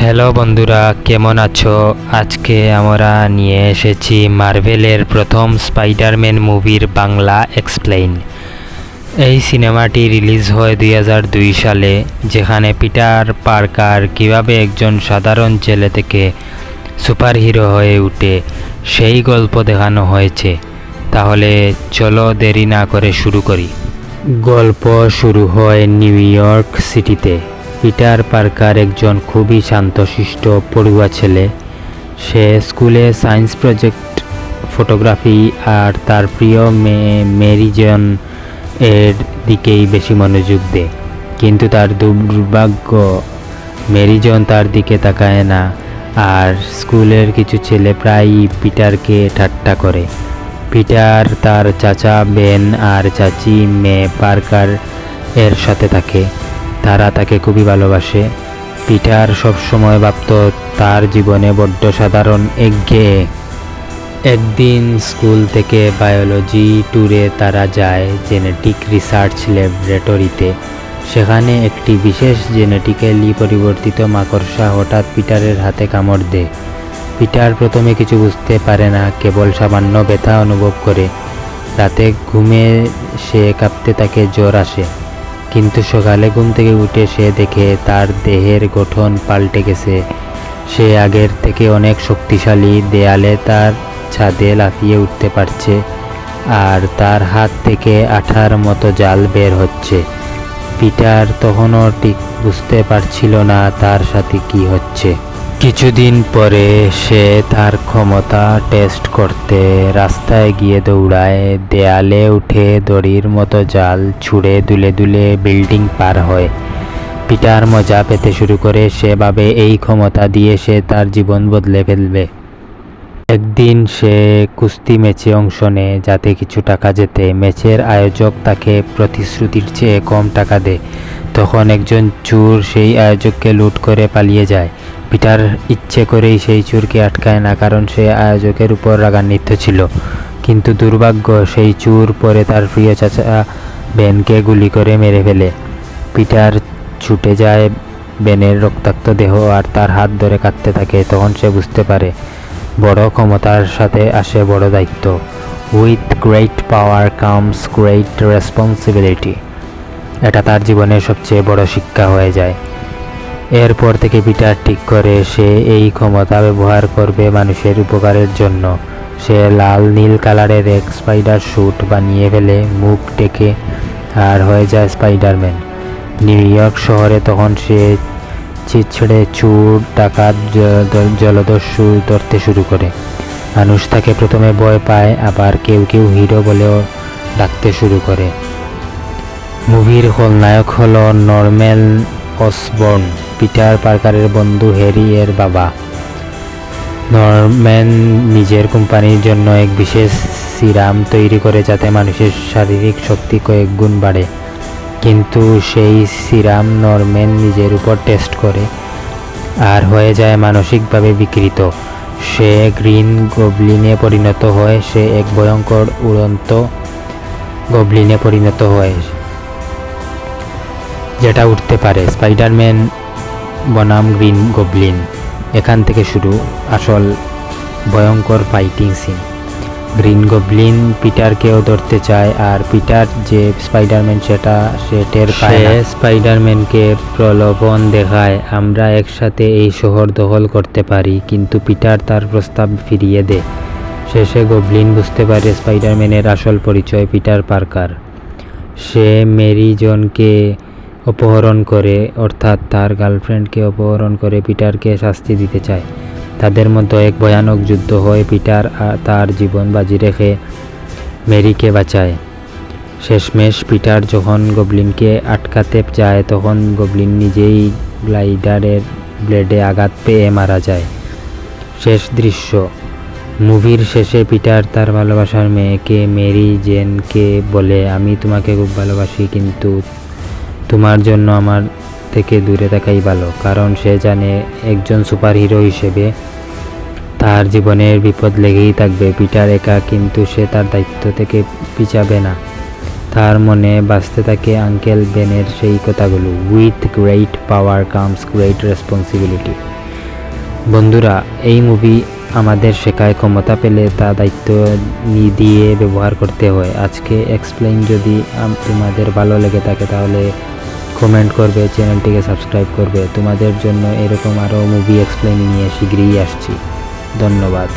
Hello বন্ধুরা, কেমন আছো? আজকে আমরা নিয়ে এসেছি মার্ভেলের প্রথম স্পাইডারম্যান মুভির বাংলা এক্সপ্লেইন। এই সিনেমাটি রিলিজ হয় দুই হাজার দুই সালে, যেখানে পিটার পার্কার কীভাবে একজন সাধারণ ছেলে থেকে সুপারহিরো হয়ে ওঠে সেই গল্প দেখানো হয়েছে। তাহলে চলো দেরি না করে শুরু করি। গল্প শুরু হয় নিউ ইয়র্ক সিটিতে। পিটার পার্কার একজন খুবই শান্তশিষ্ট পড়ুয়া ছেলে। সে স্কুলে সায়েন্স প্রজেক্ট, ফটোগ্রাফি আর তার প্রিয় মেয়ে মেরিজন এর দিকেই বেশি মনোযোগ দেয়। কিন্তু তার দুর্ভাগ্য মেরিজন তার দিকে তাকায় না আর স্কুলের কিছু ছেলে প্রায়ই পিটারকে ঠাট্টা করে। পিটার তার চাচা বেন আর চাচি মেয়ে পার্কার এর সাথে থাকে। তারা তাকে খুবই ভালোবাসে। পিটার সবসময় ভাবত, তার জীবনে বড্ড সাধারণ একঘেয়ে। একদিন স্কুল থেকে বায়োলজি ট্যুরে তারা যায় জেনেটিক রিসার্চ ল্যাবরেটরিতে। সেখানে একটি বিশেষ জেনেটিক্যালি পরিবর্তিত মাকড়সা হঠাৎ পিটারের হাতে কামড় দেয়। পিটার প্রথমে কিছু বুঝতে পারে না, কেবল সামান্য ব্যথা অনুভব করে। রাতে ঘুমে সে কাঁপতে তাকে জ্বর আসে। কিন্তু সকালে ঘুম থেকে উঠে সে দেখে তার দেহের গঠন পাল্টে গেছে। সে আগের থেকে অনেক শক্তিশালী দেয়ালে তার ছাদে লাফিয়ে উঠতে পারছে আর তার হাত থেকে আঠার মতো জাল বের হচ্ছে। পিটার তখনও ঠিক বুঝতে পারছিল না তার সাথে কি হচ্ছে। কিছুদিন পরে সে তার ক্ষমতা টেস্ট করতে রাস্তায় গিয়ে দৌড়ায়। দেয়ালে উঠে দড়ির মতো জাল ছুঁড়ে দুলে দুলে বিল্ডিং পার হয়। পিটার মজা পেতে শুরু করে, সেভাবে এই ক্ষমতা দিয়ে সে তার জীবন বদলে ফেলবে। একদিন সে কুস্তি ম্যাচে অংশ নেয়, যাতে কিছু টাকা যেতে। ম্যাচের আয়োজক তাকে প্রতিশ্রুতির চেয়ে কম টাকা দেয়। তখন একজন চোর সেই আয়োজককে লুট করে পালিয়ে যায়। পিটার ইচ্ছে করেই সেই চোরকে আটকায় না, কারণ সে আয়োজকের উপর রাগান্বিত ছিল। কিন্তু দুর্ভাগ্য, সেই চোর পরে তার প্রিয় চাচা বেনকে গুলি করে মেরে ফেলে। পিটার ছুটে যায় বেনের রক্তাক্ত দেহ আর তার হাত ধরে কাঁদতে থাকে, তখন সে বুঝতে পারে বড় ক্ষমতার সাথে আসে বড় দায়িত্ব। With great power comes great responsibility এটা তার জীবনের সবচেয়ে বড় শিক্ষা হয়ে যায়। এরপর থেকে পিটার ঠিক করে সে এই ক্ষমতা ব্যবহার করবে মানুষের উপকারের জন্য। সে লাল, নীল কালারের এক স্পাইডার স্যুট বানিয়ে ফেলে, মুখ ডেকে আর হয়ে যায় স্পাইডারম্যান নিউ ইয়র্ক শহরে তখন সে চিছড়ে চুর, ডাকাত জলদস্যু ধরতে শুরু করে। মানুষ তাকে প্রথমে ভয় পায়, আবার কেউ কেউ হিরো বলেও ডাকতে শুরু করে। মুভির খলনায়ক হল নরম্যান অসবর্ন। পিটার পার্কারের বন্ধু হ্যারি এর বাবা। নরম্যান নিজের কোম্পানির জন্য এক বিশেষ সিরাম তৈরি করে যাতে মানুষের শারীরিক শক্তি কয়েক গুণ বাড়ে। কিন্তু সেই সিরাম নরম্যান নিজের উপর টেস্ট করে আর হয়ে যায় মানসিকভাবে বিকৃত। সে গ্রিন গবলিনে পরিণত হয়, সে এক ভয়ঙ্কর উড়ন্ত গবলিনে পরিণত হয়, যেটা উঠতে পারে। স্পাইডারম্যান বনাম গ্রিন গবলিন। এখান থেকে শুরু আসল ভয়ঙ্কর ফাইটিং সিন গ্রিন গবলিন পিটারকেও ধরতে চায় আর পিটার যে স্পাইডারম্যান সেটা, সে টের পায়। স্পাইডারম্যানকে প্রলোভন দেখায়, আমরা একসাথে এই শহর দখল করতে পারি, কিন্তু পিটার তার প্রস্তাব ফিরিয়ে দেয় শেষে গবলিন বুঝতে পারে স্পাইডারম্যানের আসল পরিচয় পিটার পার্কার। সে মেরি জনকে অপহরণ করে, অর্থাৎ তার গার্লফ্রেন্ডকে অপহরণ করে পিটারকে শাস্তি দিতে চায়। তাদের মধ্যে এক ভয়ানক যুদ্ধ হয়, পিটার তার জীবন বাজি রেখে মেরিকে বাঁচায়। শেষমেশ পিটার যখন গবলিনকে আটকাতে চায়, তখন গবলিন নিজেই গ্লাইডারের ব্লেডে আঘাত পেয়ে মারা যায়। শেষ দৃশ্য। মুভির শেষে পিটার তার ভালোবাসার মেয়েকে, মেরি জেনকে বলে, আমি তোমাকে খুব ভালোবাসি, কিন্তু তোমার জন্য আমার থেকে দূরে থাকাই ভালো, কারণ সে জানে একজন সুপারহিরো হিসেবে তার জীবনের বিপদ লেগেই থাকবে। পিটার একা কিন্তু সে তার দায়িত্ব থেকে পিছাবে না। তার মনে বাঁচতে থাকে আঙ্কেল বেনের সেই কথাগুলো with great power comes great responsibility বন্ধুরা, এই মুভি আমাদের শেখায় ক্ষমতা পেলে তা দায়িত্ব দিয়ে ব্যবহার করতে হয়। আজকে এক্সপ্লেইন যদি তোমাদের ভালো লেগে থাকে তাহলে কমেন্ট করবে চ্যানেলটিকে সাবস্ক্রাইব করবে। তোমাদের জন্য এরকম আরও মুভি এক্সপ্লেন নিয়ে শীঘ্রই আসছি। ধন্যবাদ।